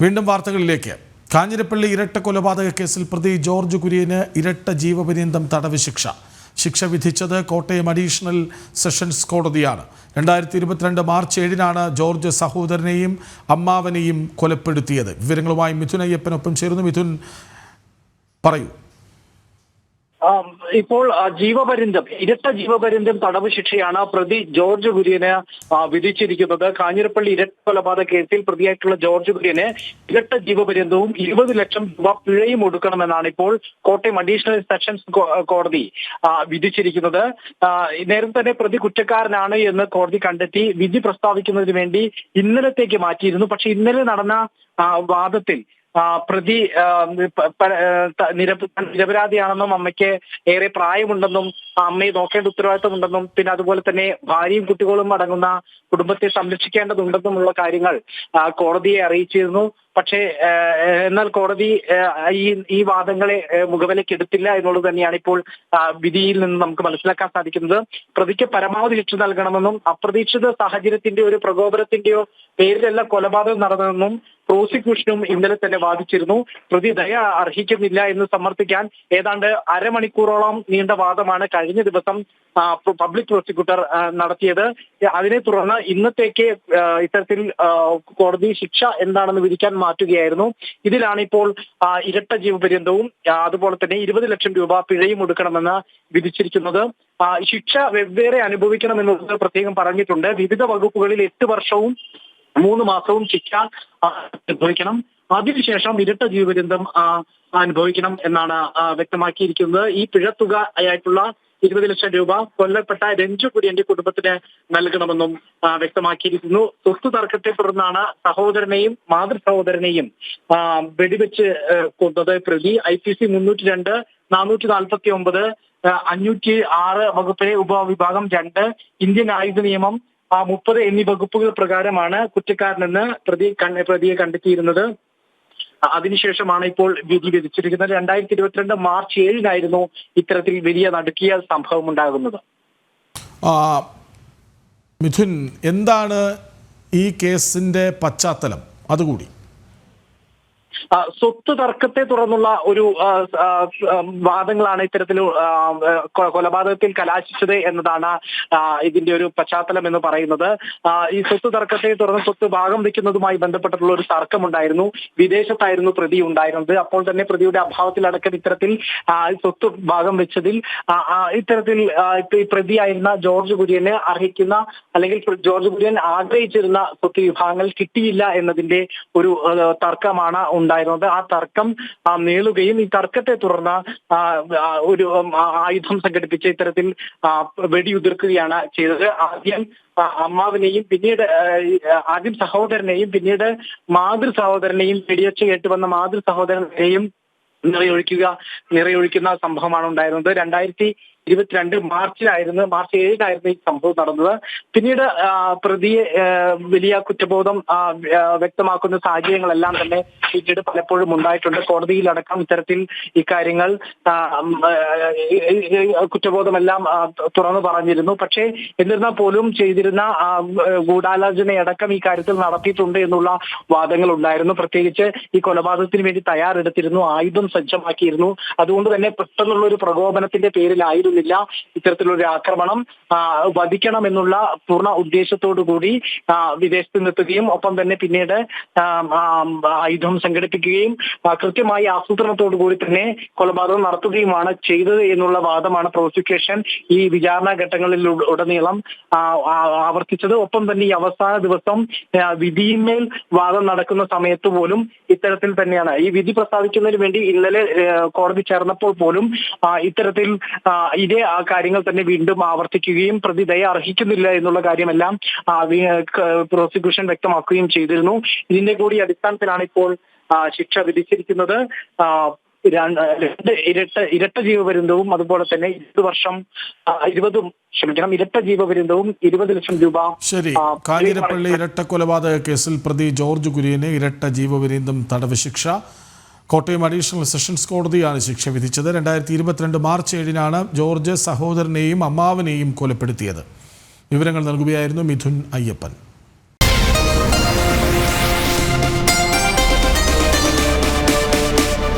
വീണ്ടും വാർത്തകളിലേക്ക്. കാഞ്ഞിരപ്പള്ളി ഇരട്ട കൊലപാതക കേസിൽ പ്രതി ജോർജ് കുര്യന് ഇരട്ട ജീവപര്യന്തം തടവ് ശിക്ഷ. ശിക്ഷ വിധിച്ചത് കോട്ടയം അഡീഷണൽ സെഷൻസ് കോടതിയാണ്. രണ്ടായിരത്തി ഇരുപത്തിരണ്ട് മാർച്ച് ഏഴിനാണ് ജോർജ് സഹോദരനെയും അമ്മാവനെയും കൊലപ്പെടുത്തിയത്. വിവരങ്ങളുമായി മിഥുൻ അയ്യപ്പനൊപ്പം ചേരുന്നു. മിഥുൻ പറയൂ. ഇപ്പോൾ ജീവപര്യന്തം ഇരട്ട ജീവപര്യന്തം തടവ് ശിക്ഷയാണ് പ്രതി ജോർജ് കുര്യന് വിധിച്ചിരിക്കുന്നത്. കാഞ്ഞിരപ്പള്ളി ഇരട്ട കൊലപാതക കേസിൽ പ്രതിയായിട്ടുള്ള ജോർജ് കുര്യന് ഇരട്ട ജീവപര്യന്തവും ഇരുപത് ലക്ഷം രൂപ പിഴയും ഒടുക്കണമെന്നാണ് ഇപ്പോൾ കോട്ടയം അഡീഷണൽ സെഷൻസ് കോടതി വിധിച്ചിരിക്കുന്നത്. നേരത്തെ തന്നെ പ്രതി കുറ്റക്കാരനാണ് എന്ന് കോടതി കണ്ടെത്തി വിധി പ്രസ്താവിക്കുന്നതിന് വേണ്ടി ഇന്നലത്തേക്ക് മാറ്റിയിരുന്നു. പക്ഷെ ഇന്നലെ നടന്ന വാദത്തിൽ പ്രതി നിരപരാധിയാണെന്നും അമ്മയ്ക്ക് ഏറെ പ്രായമുണ്ടെന്നും അമ്മയെ നോക്കേണ്ട ഉത്തരവാദിത്തമുണ്ടെന്നും പിന്നെ അതുപോലെ തന്നെ ഭാര്യയും കുട്ടികളും അടങ്ങുന്ന കുടുംബത്തെ സംരക്ഷിക്കേണ്ടതുണ്ടെന്നുമുള്ള കാര്യങ്ങൾ കോടതിയെ അറിയിച്ചിരുന്നു. പക്ഷേ എന്നാൽ കോടതി ഈ ഈ വാദങ്ങളെ മുഖവിലക്കെടുത്തില്ല എന്നുള്ളത് തന്നെയാണ് ഇപ്പോൾ വിധിയിൽ നിന്ന് നമുക്ക് മനസ്സിലാക്കാൻ സാധിക്കുന്നത്. പ്രതിക്ക് പരമാവധി ശിക്ഷ നൽകണമെന്നും അപ്രതീക്ഷിത സാഹചര്യത്തിന്റെ ഒരു പ്രകോപനത്തിന്റെയോ പേരിലല്ല കൊലപാതകം നടന്നതെന്നും പ്രോസിക്യൂഷനും ഇന്നലെ തന്നെ വാദിച്ചിരുന്നു. പ്രതി ദയ അർഹിക്കുന്നില്ല എന്ന് സമർത്ഥിക്കാൻ ഏതാണ്ട് അരമണിക്കൂറോളം നീണ്ട വാദമാണ് കഴിഞ്ഞ ദിവസം പബ്ലിക് പ്രോസിക്യൂട്ടർ നടത്തിയത്. അതിനെ തുടർന്ന് ഇന്നത്തേക്ക് ഇത്തരത്തിൽ കോടതി ശിക്ഷ എന്താണെന്ന് വിധിക്കാൻ മാറ്റുകയായിരുന്നു. ഇതിലാണ് ഇപ്പോൾ ഇരട്ട ജീവപര്യന്തവും അതുപോലെ തന്നെ ഇരുപത് ലക്ഷം രൂപ പിഴയും ഒടുക്കണമെന്ന് വിധിച്ചിരിക്കുന്നത്. ശിക്ഷ വെവ്വേറെ അനുഭവിക്കണമെന്നുള്ളത് പ്രത്യേകം പറഞ്ഞിട്ടുണ്ട്. വിവിധ വകുപ്പുകളിൽ എട്ട് വർഷവും മൂന്ന് മാസവും ശിക്ഷ അനുഭവിക്കണം. അതിനുശേഷം ഇരട്ട ജീവപര്യന്തം അനുഭവിക്കണം എന്നാണ് വ്യക്തമാക്കിയിരിക്കുന്നത്. ഈ പിഴത്തുക ആയിട്ടുള്ള ഇരുപത് ലക്ഷം രൂപ കൊല്ലപ്പെട്ട രഞ്ജു കുര്യന്റെ കുടുംബത്തിന് നൽകണമെന്നും വ്യക്തമാക്കിയിരിക്കുന്നു. സ്വത്ത് തർക്കത്തെ തുടർന്നാണ് സഹോദരനെയും മാതൃ സഹോദരനെയും വെടിവെച്ച് കൊന്നത്. പ്രതി ഐ പി സി മുന്നൂറ്റി രണ്ട് നാനൂറ്റി നാൽപ്പത്തി ഒമ്പത് അഞ്ഞൂറ്റി ആറ് വകുപ്പിലെ ഉപവിഭാഗം രണ്ട് ഇന്ത്യൻ ആയുധ നിയമം മുപ്പത് എന്നീ വകുപ്പുകൾ പ്രകാരമാണ് കുറ്റക്കാരനെന്ന് പ്രതി പ്രതിയെ കണ്ടെത്തിയിരുന്നത്. അതിനുശേഷമാണ് ഇപ്പോൾ വിധി വിധിച്ചിരിക്കുന്നത് രണ്ടായിരത്തി ഇരുപത്തിരണ്ട് മാർച്ച് ഏഴിനായിരുന്നു ഇത്തരത്തിൽ വലിയ നടുക്കിയ സംഭവം ഉണ്ടാകുന്നത്. മിഥുൻ എന്താണ് ഈ കേസിന്റെ പശ്ചാത്തലം? അതുകൂടി. സ്വത്ത് തർക്കത്തെ തുടർന്നുള്ള ഒരു വാദങ്ങളാണ് ഇത്തരത്തിൽ കൊലപാതകത്തിൽ കലാശിച്ചത് എന്നതാണ് ഇതിന്റെ ഒരു പശ്ചാത്തലം എന്ന് പറയുന്നത്. ഈ സ്വത്ത് തർക്കത്തെ തുടർന്ന് സ്വത്ത് ഭാഗം വെക്കുന്നതുമായി ബന്ധപ്പെട്ടിട്ടുള്ള ഒരു തർക്കമുണ്ടായിരുന്നു. വിദേശത്തായിരുന്നു പ്രതി ഉണ്ടായിരുന്നത്. അപ്പോൾ തന്നെ പ്രതിയുടെ അഭാവത്തിലടക്കം ഇത്തരത്തിൽ സ്വത്ത് ഭാഗം വെച്ചതിൽ ഇത്തരത്തിൽ പ്രതിയായിരുന്ന ജോർജ് കുര്യന് അർഹിക്കുന്ന അല്ലെങ്കിൽ ജോർജ് കുര്യൻ ആഗ്രഹിച്ചിരുന്ന സ്വത്ത് വിഭാഗങ്ങൾ കിട്ടിയില്ല എന്നതിന്റെ ഒരു തർക്കമാണ് ഉണ്ടായിരുന്നത്. ആ തർക്കം നീളുകയും ഈ തർക്കത്തെ തുടർന്ന് ഒരു ആയുധം സംഘടിപ്പിച്ച ഇത്തരത്തിൽ വെടിയുതിർക്കുകയാണ് ചെയ്തത്. ആദ്യം അമ്മാവിനെയും പിന്നീട് ആദ്യം സഹോദരനെയും പിന്നീട് മാതൃ സഹോദരനെയും വെടിയച്ച കേട്ട് വന്ന മാതൃ സഹോദരനെയും നിറയൊഴിക്കുക നിറയൊഴിക്കുന്ന സംഭവമാണ് ഉണ്ടായിരുന്നത്. രണ്ടായിരത്തി ഇരുപത്തിരണ്ട് മാർച്ചിലായിരുന്നു മാർച്ച് ഏഴിനായിരുന്നു ഈ സംഭവം നടന്നത്. പിന്നീട് പ്രതിയെ വലിയ കുറ്റബോധം വ്യക്തമാക്കുന്ന സാഹചര്യങ്ങളെല്ലാം തന്നെ പിന്നീട് പലപ്പോഴും ഉണ്ടായിട്ടുണ്ട്. കോടതിയിലടക്കം ഇത്തരത്തിൽ ഇക്കാര്യങ്ങൾ കുറ്റബോധമെല്ലാം തുറന്നു പറഞ്ഞിരുന്നു. പക്ഷേ എന്നിരുന്നാൽ പോലും ചെയ്തിരുന്ന ഗൂഢാലോചനയടക്കം ഈ കാര്യത്തിൽ നടത്തിയിട്ടുണ്ട് എന്നുള്ള വാദങ്ങൾ ഉണ്ടായിരുന്നു പ്രത്യേകിച്ച് ഈ കൊലപാതകത്തിന് വേണ്ടി തയ്യാറെടുത്തിരുന്നു ആയുധം സജ്ജമാക്കിയിരുന്നു. അതുകൊണ്ട് തന്നെ പെട്ടെന്നുള്ള ഒരു പ്രകോപനത്തിന്റെ പേരിലായിരുന്നില്ല ഇത്തരത്തിലൊരു ആക്രമണം വധിക്കണമെന്നുള്ള പൂർണ ഉദ്ദേശത്തോടു കൂടി വിദേശത്ത് നിന്നെത്തുകയും ഒപ്പം തന്നെ പിന്നീട് ആയുധം സംഘടിപ്പിക്കുകയും കൃത്യമായി ആസൂത്രണത്തോടു കൂടി തന്നെ കൊലപാതകം നടത്തുകയുമാണ് ചെയ്തത് എന്നുള്ള വാദമാണ് പ്രോസിക്യൂഷൻ ഈ വിചാരണ ഘട്ടങ്ങളിൽ ഉടനീളം ആവർത്തിച്ചത്. ഒപ്പം തന്നെ ഈ അവസാന ദിവസം വിധിയിന്മേൽ വാദം നടക്കുന്ന സമയത്ത് പോലും ഇത്തരത്തിൽ തന്നെയാണ്. ഈ വിധി പ്രസ്താവിക്കുന്നതിന് വേണ്ടി ഇന്നലെ കോടതി ചേർന്നപ്പോൾ പോലും ഇത്തരത്തിൽ ആ, ഇതേ ആ കാര്യങ്ങൾ തന്നെ വീണ്ടും ആവർത്തിക്കുകയും പ്രതി ദയ അർഹിക്കുന്നില്ല എന്നുള്ള കാര്യമെല്ലാം പ്രോസിക്യൂഷൻ വ്യക്തമാക്കുകയും ചെയ്തിരുന്നു. ഇതിന്റെ കൂടി അടിസ്ഥാനത്തിലാണ് ഇപ്പോൾ ശിക്ഷ വിധിച്ചിരിക്കുന്നത്. രണ്ട് ഇരട്ട ഇരട്ട ജീവപര്യന്തവും അതുപോലെ തന്നെ ഇരുപത് വർഷം ഇരുപതും ക്ഷമിക്കണം ഇരട്ട ജീവപര്യന്തവും ഇരുപത് ലക്ഷം രൂപ ശരി. കാഞ്ഞിരപ്പള്ളി ഇരട്ട കൊലപാതക കേസിൽ പ്രതി ജോർജ് കുര്യന് ഇരട്ട ജീവപര്യന്തം തടവ് ശിക്ഷ. കോട്ടയം അഡീഷണൽ സെഷൻസ് കോടതിയാണ് ശിക്ഷ വിധിച്ചത്. രണ്ടായിരത്തി ഇരുപത്തിരണ്ട് മാർച്ച് ഏഴിനാണ് ജോർജ് സഹോദരനെയും അമ്മാവനെയും കൊലപ്പെടുത്തിയത്. വിവരങ്ങൾ നൽകുകയായിരുന്നു മിഥുൻ അയ്യപ്പൻ.